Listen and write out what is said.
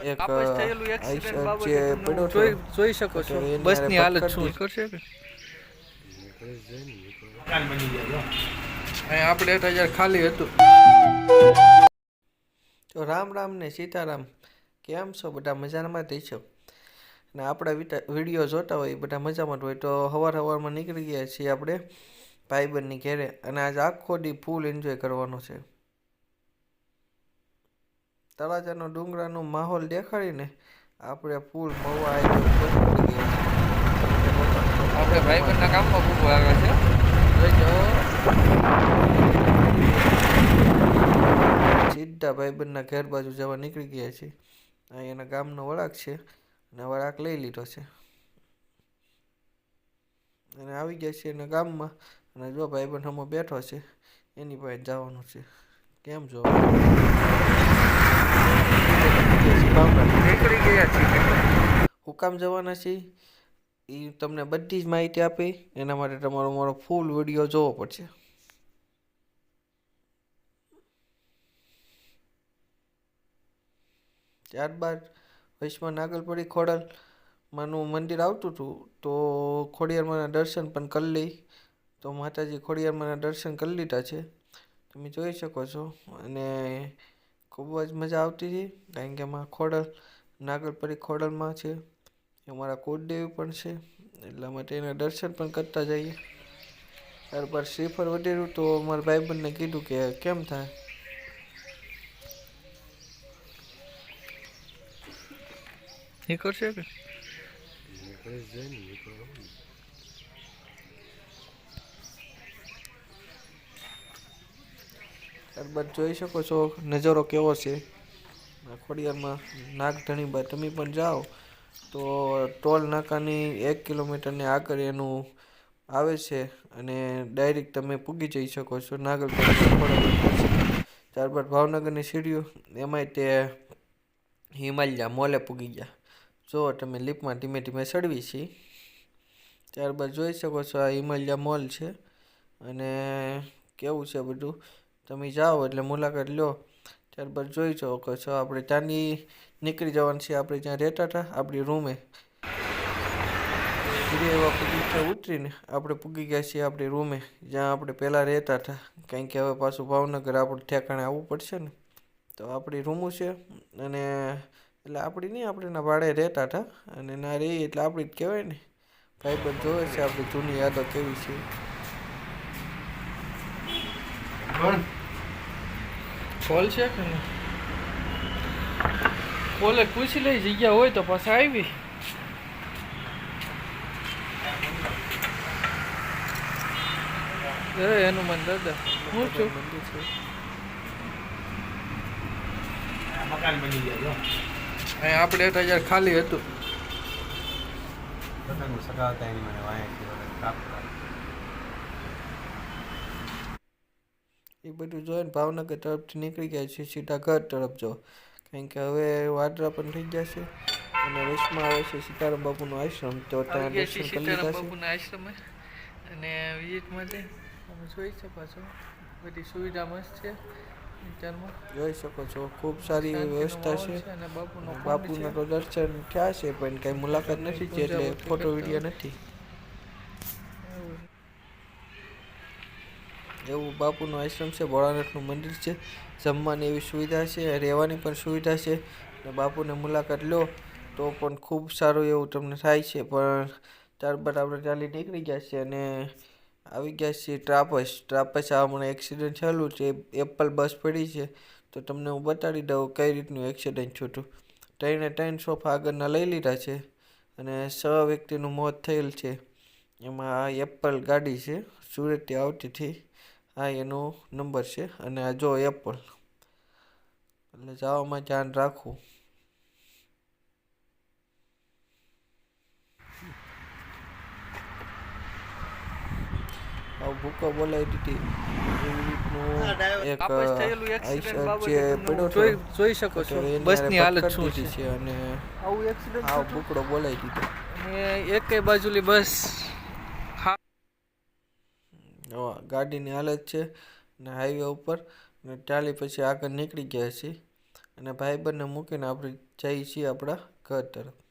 એક થયેલું એક્સિડન્ટ બાબતે જોઈ શકો છો. બસની બસની હાલત શું કરશે કે? આપણે એક હજાર ખાલી હતું. તો રામ રામ ને સીતારામ કેમ છો? બધા મજામાં જ છો? ને આપણા વીડિયો જોતા હોય બધા મજામાં હોય. તો હવાર હવારમાં નીકળી ગયા છીએ આપણે ભાઈબંધની ઘેરે. અને આજ આખો દી ફૂલ એન્જોય કરવાનો છે. તળાજાનો ડુંગરાનો માહોલ દેખાડીને આપણે ફૂલ મવા આપણે ભાઈબંધના કામમાં ખૂબ આવ્યા છે. સીધા ભાઈબંધના ઘર બાજુ જવા નીકળી ગયા છીએ. અહીં એના ગામનો વળાક છે અને વળાક લઈ લીધો છે. અને આવી ગયા છે એના ગામમાં અને જો ભાઈબંધ હમો બેઠો છે એની પાસે જવાનું છે. કેમ જો? નીકળી ગયા છીએ હું જવાના છીએ એ તમને બધી જ માહિતી આપી. એના માટે તમારો મારો ફૂલ વીડિયો જોવો પડશે. ત્યારબાદ વૈશ્વમાં નાગલપડી ખોડલમાંનું મંદિર આવતું હતું. તો ખોડિયારમાંના દર્શન પણ કરી લઈ. તો માતાજી ખોડિયારમાંના દર્શન કરી લીધા છે. તમે જોઈ શકો છો. અને ખૂબ જ મજા આવતી હતી કારણ કે અમારા ખોડલ નાગલપરી ખોડલમાં છે. અમારા કુળદેવી પણ છે એટલા માટે એના દર્શન પણ કરતા જઈએ. ત્યારબાદ શ્રીફળ વધેલું તો મારા ભાઈબંધને કીધું કે કેમ થાય? નીકળશે કે? ત્યારબાદ જોઈ શકો છો. નજારો કેવો છે? ખોડિયારમાં નાગધણી બાદ તમે પણ જાઓ. તો ટોલ નાકાની એક કિલોમીટરની આગળ એનું આવે છે અને ડાયરેક્ટ તમે પૂગી જઈ શકો છો. ખોડિયાર ત્યારબાદ ભાવનગરની સીડીઓ, એમાંય તે હિમાલયા મોલે પૂગી ગયા. જો તમે લીપમાં ધીમે ધીમે ચડવી છીએ ત્યારબાદ જોઈ શકો છો આ હિમાલયા મોલ છે. અને કેવું છે બધું? તમે જાઓ એટલે મુલાકાત લો. ત્યારબાદ જોઈ જાઓ કે છો, આપણે ત્યાંની નીકળી જવાનું છે. આપણે જ્યાં રહેતા હતા, આપણી રૂમે. એવા પગીચા ઉતરીને આપણે પૂગી ગયા છીએ આપણી રૂમે, જ્યાં આપણે પહેલાં રહેતા હતા. કારણ કે હવે પાછું ભાવનગર આપણે ઠેકાણે આવવું પડશે ને. તો આપણી રૂમું છે અને એટલે આપણી નહીં આપણે એના ભાડે રહેતા હતા. અને ના રહીએ એટલે આપણી જ કહેવાય ને. ભાઈબંધ જોવે છે આપણી જૂની યાદો કેવી છે. કોલ છે કે નહીં? કોલે પૂછી લઈ જગ્યા હોય તો પાછા આવી. એનું હનુમાન દાદા હું છું. મકાન બની ગયા જો. અહીં આપણે એક હજાર ખાલી હતું. સગા હતા એની મને વાંહે એ બધું જોઈને ભાવનગર તરફથી નીકળી ગયા છે સીધા ઘર તરફ જો. કારણ કે હવે વાદળા પણ થઈ જશે અને વચમાં આવે છે સીતારામ બાપુનો આશ્રમ. તો ત્યાં દર્શન કરી લીધા બાપુના આશ્રમે. અને વિઝિટ માટે તમે જોઈ શકો છો. બધી સુવિધા મસ્ત છે જોઈ શકો છો ખૂબ સારી વ્યવસ્થા છે અને બાપુનો બાપુના તો દર્શન થયા છે પણ કઈ મુલાકાત નથી એટલે ફોટો વીડિયો નથી એવું. એવું બાપુનો આશ્રમ છે, ભોળાનાથનું મંદિર છે, જમવાની એવી સુવિધા છે, રહેવાની પણ સુવિધા છે અને બાપુને મુલાકાત લો તો પણ ખૂબ સારું એવું તમને થાય છે. પણ ત્યારબાદ આપણે ચાલી નીકળી ગયા છે અને આવી ગયા છીએ ટ્રાપસ. ટ્રાપસ આ હમણાં એક્સિડન્ટ થયેલું છે એપલ બસ પડી છે. તો તમને હું બતાડી દઉં કઈ રીતનું એક્સિડન્ટ થયું હતું. ત્રણે ત્રણ સોફા આગળના લઈ લીધા છે અને છ વ્યક્તિનું મોત થયેલ છે. એમાં એપલ ગાડી છે, સુરતથી આવતી હતી આ એનો નંબર છે અને આ જો એપલ એટલે જવામાં ધ્યાન રાખવું. આવું ભૂકો બોલાવી દીધી. એક આપસ થયેલું આઈસ- એક્સિડન્ટ બાબતે જે પડ્યો જોઈ જોઈ શકો છો. બસની હાલત શું છે? અને આવું એક્સિડન્ટ આવો ભૂકડો બોલાવી દીધો. અને એકેય બાજુલી બસ ગાડીની હાલત છે ને હાઈવે ઉપર ને ટ્રાલી પછી આગળ નીકળી ગયા છીએ. અને ભાઈબંધને મૂકીને આપણે જઈએ છીએ આપણા ઘર તરફ.